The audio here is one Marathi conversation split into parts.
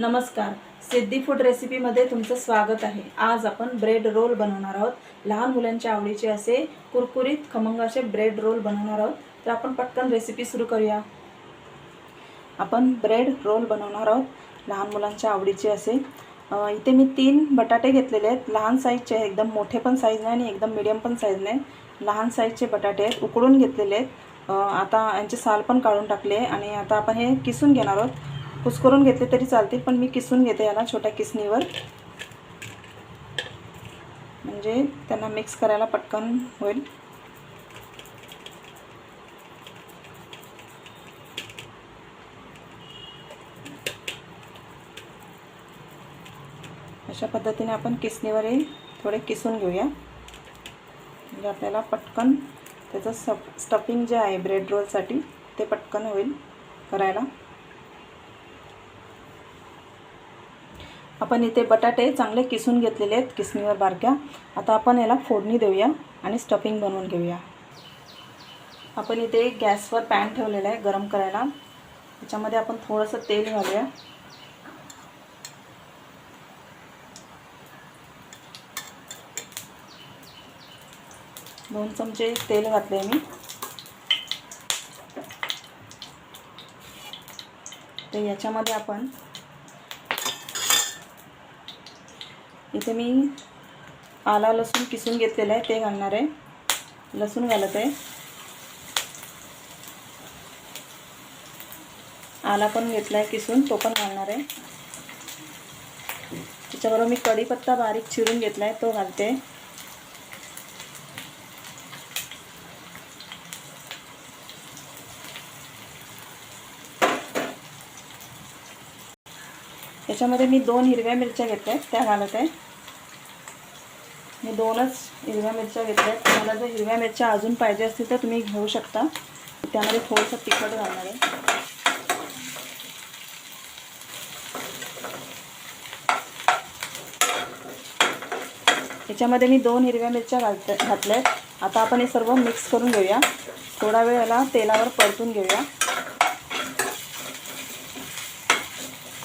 नमस्कार. सिद्धी फूड रेसिपीमध्ये तुमचं स्वागत आहे. आज आपण ब्रेड रोल बनवणार आहोत. लहान मुलांच्या आवडीचे असे कुरकुरीत खमंग असे ब्रेड रोल बनवणार आहोत. तर आपण पटकन रेसिपी सुरू करूया. आपण ब्रेड रोल बनवणार आहोत. लहान मुलांच्या आवडीचे असे. इथे मी तीन बटाटे घेतलेले आहेत. लहान साईजचे एकदम मोठे पण साईज नाही आणि एकदम मिडियम पण साईज नाही. लहान साईजचे बटाटे आहेत. उकडून घेतलेले आहेत. आता यांचे साल पण काढून टाकले आणि आता आपण हे किसून घेणार आहोत. कुस्करून घेतले तरी चालते पण मी किसून घेते याला छोट्या किसणीवर. म्हणजे त्यांना मिक्स करायला पटकन होईल. अशा पद्धतीने आपण किसणीवर हे थोडे किसून घेऊया. म्हणजे आपल्याला पटकन त्याचं स्टफ स्टफिंग जे आहे ब्रेड रोलसाठी ते पटकन होईल करायला. आपण इथे बटाटे चांगले किसून घेतलेले आहेत किसणीवर बारक्या. आता आपण याला फोडणी देऊया आणि स्टफिंग बनवून घेऊया. आपण इथे गॅसवर पॅन ठेवलेला आहे गरम करायला. त्याच्यामध्ये आपण थोडंसं तेल घालूया. दोन चमचे तेल घातले मी. तर याच्यामध्ये आपण इथे मी आला लसूण किसून घेतलेलं आहे ते घालणार आहे. लसूण घालत आहे. आला पण घेतला आहे किसून तो पण घालणार आहे. त्याच्याबरोबर मी कढीपत्ता बारीक चिरून घेतला आहे तो घालते. त्याच्यामध्ये मी दोन हिरव्या मिरच्या घेतल्या आहेत त्या घालत आहे. मी दोनच हिरव्या मिरच्या घेतल्या आहेत. तुम्हाला जर हिरव्या मिरच्या अजून पाहिजे असतील तर तुम्ही घेऊ शकता. त्यामध्ये थोडंसं तिखट घालणार आहे. याच्यामध्ये मी दोन हिरव्या मिरच्या घालत घातल्या आहेत. आता आपण हे सर्व मिक्स करून घेऊया. थोडा वेळ याला तेलावर परतून घेऊया.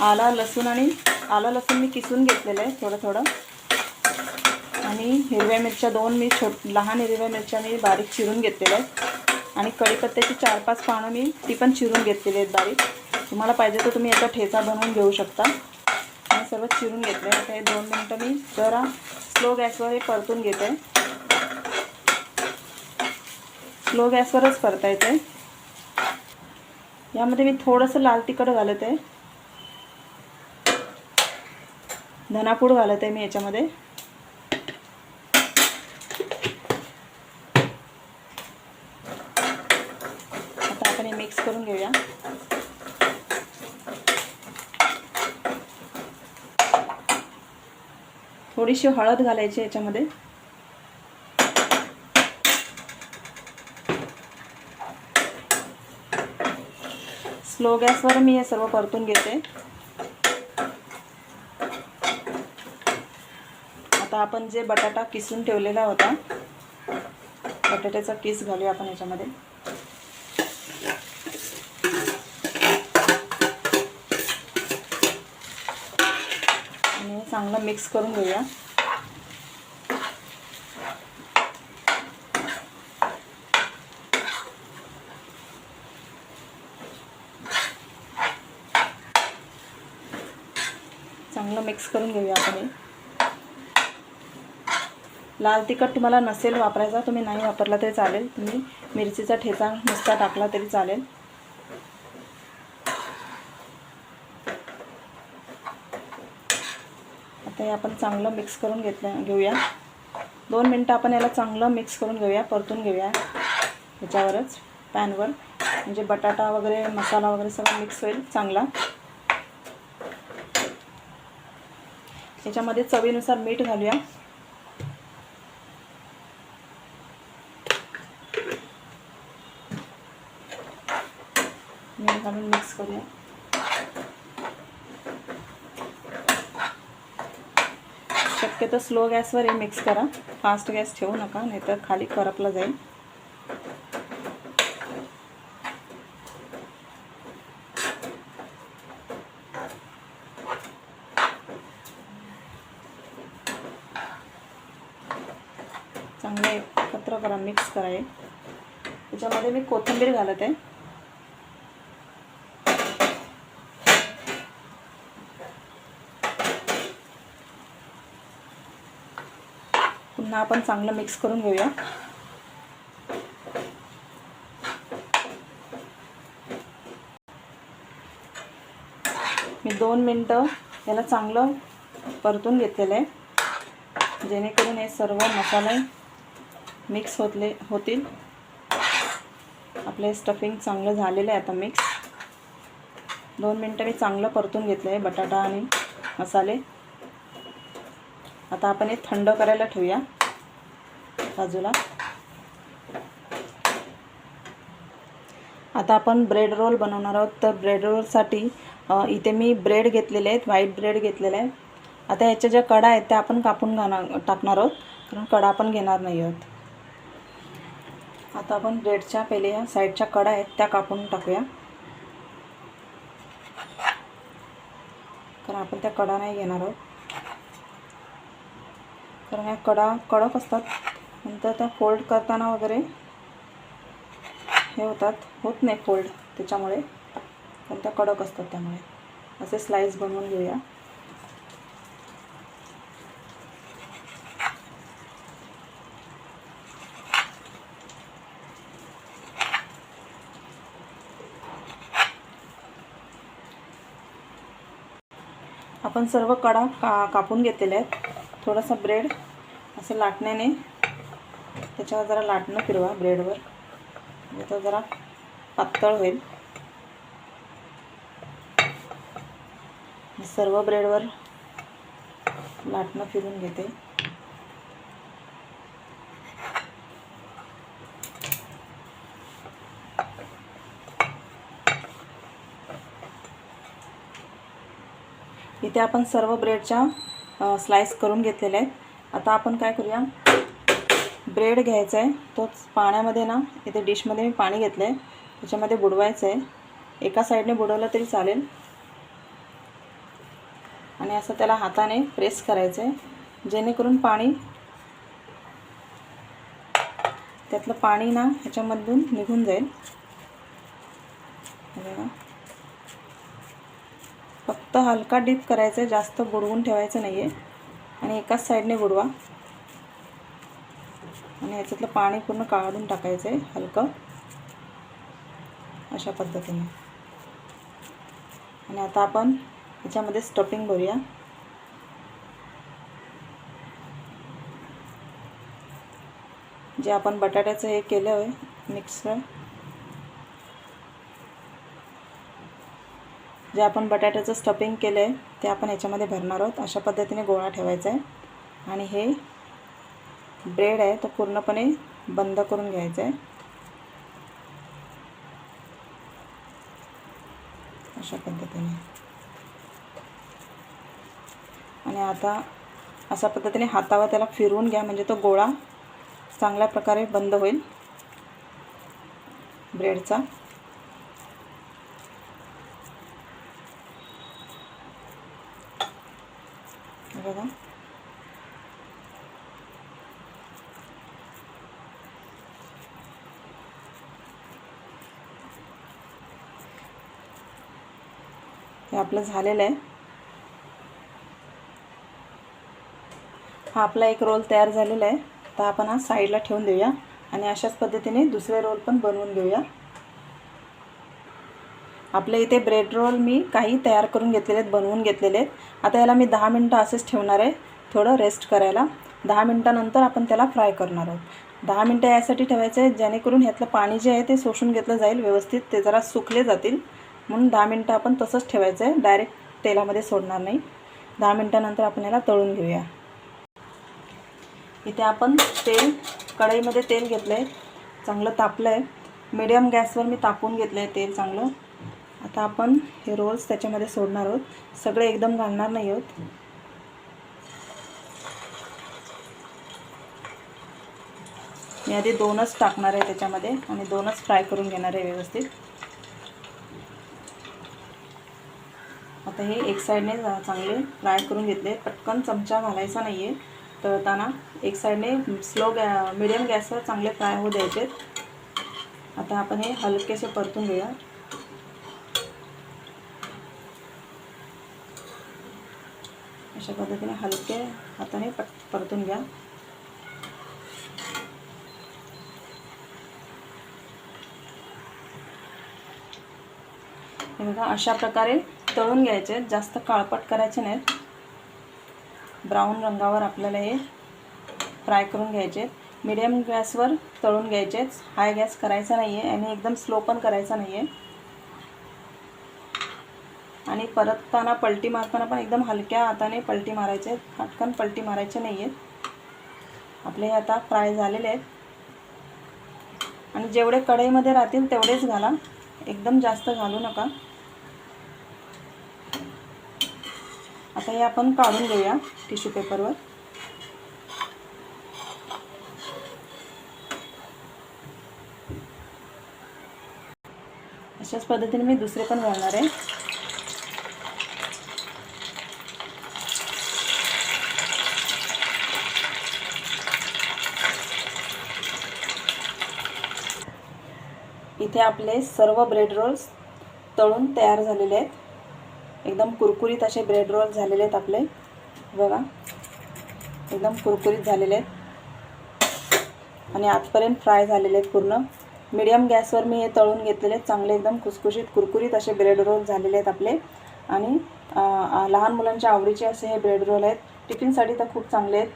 आला लसूण आणि आला लसूण मी किसून घेतलेलं आहे थोडं थोडं. आणि हिरव्या मिरच्या दोन मी छोट लहान हिरव्या मिरच्या मी बारीक चिरून घेतलेल्या आहेत. आणि कढीपत्त्याची चार पाच पानं मी ती पण चिरून घेतलेली आहेत बारीक. तुम्हाला पाहिजे तर तुम्ही याचा ठेचा बनवून घेऊ शकता. आणि सर्व चिरून घेतले आता हे दोन मिनटं मी जरा स्लो गॅसवर हे परतून घेते. स्लो गॅसवरच करता येते यामध्ये मी थोडंसं लाल तिखट घालत. आहे धनापूड घालत आहे मी याच्यामध्ये. आता आपण हे मिक्स करून घेऊया. थोडीशी हळद घालायची याच्यामध्ये. स्लो गॅसवर मी हे सर्व परतून घेते. आता आपण जे बटाटा किसून ठेवलेला होता बटाट्याचा किस घालूया आपण याच्यामध्ये. आणि चांगलं मिक्स करून घेऊया. चांगलं मिक्स करून घेऊया आपण हे. लाल तिखट तुम्हाला नसेल वापरायचा तुम्ही नाही वापरला तरी चालेल. तुम्ही मिरचीचा ठेचा नुसता टाकला तरी चालेल. आता हे आपण चांगलं मिक्स करून घेतलं घेऊया. दोन मिनटं आपण याला चांगलं मिक्स करून घेऊया परतून घेऊया ह्याच्यावरच पॅनवर. म्हणजे बटाटा वगैरे मसाला वगैरे सगळं मिक्स होईल चांगला. याच्यामध्ये चवीनुसार मीठ घालूया. घालून मिक्स करूया. शक्यतो स्लो गॅसवर हे मिक्स करा. फास्ट गॅस ठेवू नका नाहीतर खाली करपला जाईल. चांगले एकत्र करा मिक्स कराय त्याच्यामध्ये मी कोथिंबीर घालत आहे. पुन्हा आपण चांगलं मिक्स करून घेऊया. मी दोन मिनटं याला चांगलं परतून घेतलेलं आहे. जेणेकरून हे सर्व मसाले मिक्स होतले होतील. आपले स्टफिंग चांगलं झालेलं आहे आता मिक्स दोन मिनटं मी चांगलं परतून घेतलं आहे बटाटा आणि मसाले. आता आपण हे थंड करायला ठेवूया. बाजूला आता आपण ब्रेड रोल बनवणार आहोत. तर ब्रेड रोलसाठी इथे मी ब्रेड घेतलेले आहेत. व्हाईट ब्रेड घेतलेले आहे आता याच्या ज्या कडा आहेत त्या आपण कापून घाणार टाकणार आहोत. कारण कडा आपण घेणार नाही आहोत. आता आपण ब्रेडच्या पहिले या साईडच्या कडा आहेत त्या कापून टाकूया. कारण आपण त्या कडा नाही घेणार आहोत. कारण या कडा कडक असतात. नंतर त्या फोल्ड करताना वगैरे हे होतात. होत नाही फोल्ड त्याच्यामुळे. पण त्या कडक असतात त्यामुळे. असे स्लाईस बनवून घेऊया. आपण सर्व कडा का कापून घेतलेल्या आहेत. थोडासा ब्रेड असं लाटण्याने त्याच्यावर जरा लाटणं फिरवा ब्रेडवर. म्हणजे तो जरा पातळ होईल. सर्व ब्रेडवर लाटणं फिरून घेते. इथे आपण सर्व ब्रेडच्या स्लाइस करून घेतलेल्या आहेत. आता आपण काय करूया? ब्रेड घ्यायचा आहे. तोच पाण्यामध्ये ना इथे डिशमध्ये मी पाणी घेतलं आहे त्याच्यामध्ये बुडवायचं आहे. एका साईडने बुडवलं तरी चालेल. आणि असं त्याला हाताने प्रेस करायचं आहे. जेणेकरून पाणी त्यातलं पाणी ना ह्याच्यामधून निघून जाईल. फक्त हलका डीप करायचं आहे. जास्त बुडवून ठेवायचं नाही आहे आणि एकाच साईडने बुडवा. आणि याच्यातलं पाणी पूर्ण काढून टाकायचं आहे हलकं. अशा पद्धतीने. आणि आता आपण याच्यामध्ये स्टफिंग भरूया जे आपण बटाट्याचं हे केलं आहे मिक्सर. जे आपण बटाट्याचं स्टफिंग केलं आहे ते आपण ह्याच्यामध्ये भरणार आहोत. अशा पद्धतीने गोळा ठेवायचा आहे. आणि हे ब्रेड आहे तो पूर्णपणे बंद करून घ्यायचा आहे. अशा पद्धतीने. आणि आता अशा पद्धतीने हातावर त्याला फिरवून घ्या म्हणजे तो गोळा चांगल्या प्रकारे बंद होईल. ब्रेडचा. बघा. हे आपलं झालेलं आहे. हा आपला एक रोल तयार झालेला आहे. तर आपण हा साईडला ठेवून देऊया आणि अशाच पद्धतीने दुसरे रोल पण बनवून घेऊया. आपल्या इथे ब्रेड रोल मी काही तयार करून घेतलेले आहेत बनवून घेतलेले आहेत. आता याला मी दहा मिनटं असेच ठेवणार आहे थोडं रेस्ट करायला. दहा मिनटानंतर आपण त्याला फ्राय करणार आहोत. दहा मिनटं यासाठी ठेवायचं आहे जेणेकरून ह्यातलं पाणी जे आहे ते शोषून घेतलं जाईल व्यवस्थित ते जरा सुकले जातील. म्हणून दहा मिनटं आपण तसंच ठेवायचं आहे डायरेक्ट तेलामध्ये सोडणार नाही. दहा मिनटानंतर आपण याला तळून घेऊया. इथे आपण तेल कढईमध्ये तेल घेतलं आहे चांगलं तापलं आहे मिडियम गॅसवर मी तापून घेतलं आहे तेल चांगलं. आता आपण हे रोल्स त्याच्यामध्ये सोडणार आहोत. सगळे एकदम घालणार नाही आहोत. मी आधी दोनच टाकणार आहे त्याच्यामध्ये आणि दोनच फ्राय करून घेणार आहे व्यवस्थित. आता हे एक साईडने चांगले फ्राय करून घेतले. पटकन चमचा घालायचा नाही आहे तळताना एक साईडने स्लो गॅ मिडियम गॅसवर चांगले फ्राय होऊ द्यायचे. आता आपण हे हलकेसे परतून घेऊया. अशा पद्धतीने हलके हाताने पट परतून घ्या. हे बघा अशा प्रकारे तळून घ्यायचे जास्त काळपट करायचे नाहीत. ब्राऊन रंगावर आपल्याला हे फ्राय करून घ्यायचे मिडियम गॅसवर तळून घ्यायचेच हाय गॅस करायचा नाही आहे आणि एकदम स्लो पण करायचा नाही आहे आणि परतताना पलटी मारताना पण एकदम हलक्या हाताने पलटी मारायचे पटकन पलटी मारायचे नाही आहेत आपले हे आता फ्राय झालेले आहेत. आणि जेवढे कढईमध्ये राहतील तेवढेच घाला. एकदम जास्त घालू नका. आता हे आपण काढून घेऊया टिश्यू पेपरवर. अशाच पद्धतीने मी दुसरे पण घालणार आहे. इथे आपले सर्व ब्रेड रोल्स तळून तयार झालेले आहेत. एकदम कुरकुरीत असे ब्रेड रोल झालेले आहेत आपले. बघा. एकदम कुरकुरीत झालेले आहेत. आणि आजपर्यंत फ्राय झालेले आहेत पूर्ण. मीडियम गॅसवर मी हे तळून घेतलेले आहेत. चांगले एकदम खुसखुशीत कुरकुरीत असे ब्रेड रोल झालेले आहेत आपले. आणि लहान मुलांच्या आवडीचे असे हे ब्रेड रोल आहेत. टिफिनसाठी तर खूप चांगले आहेत.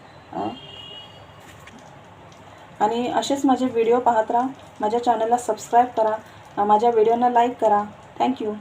आणि असेच माझे व्हिडिओ पाहत राहा. माझ्या चॅनलला सबस्क्राईब करा. माझ्या व्हिडिओना लाईक करा. थँक्यू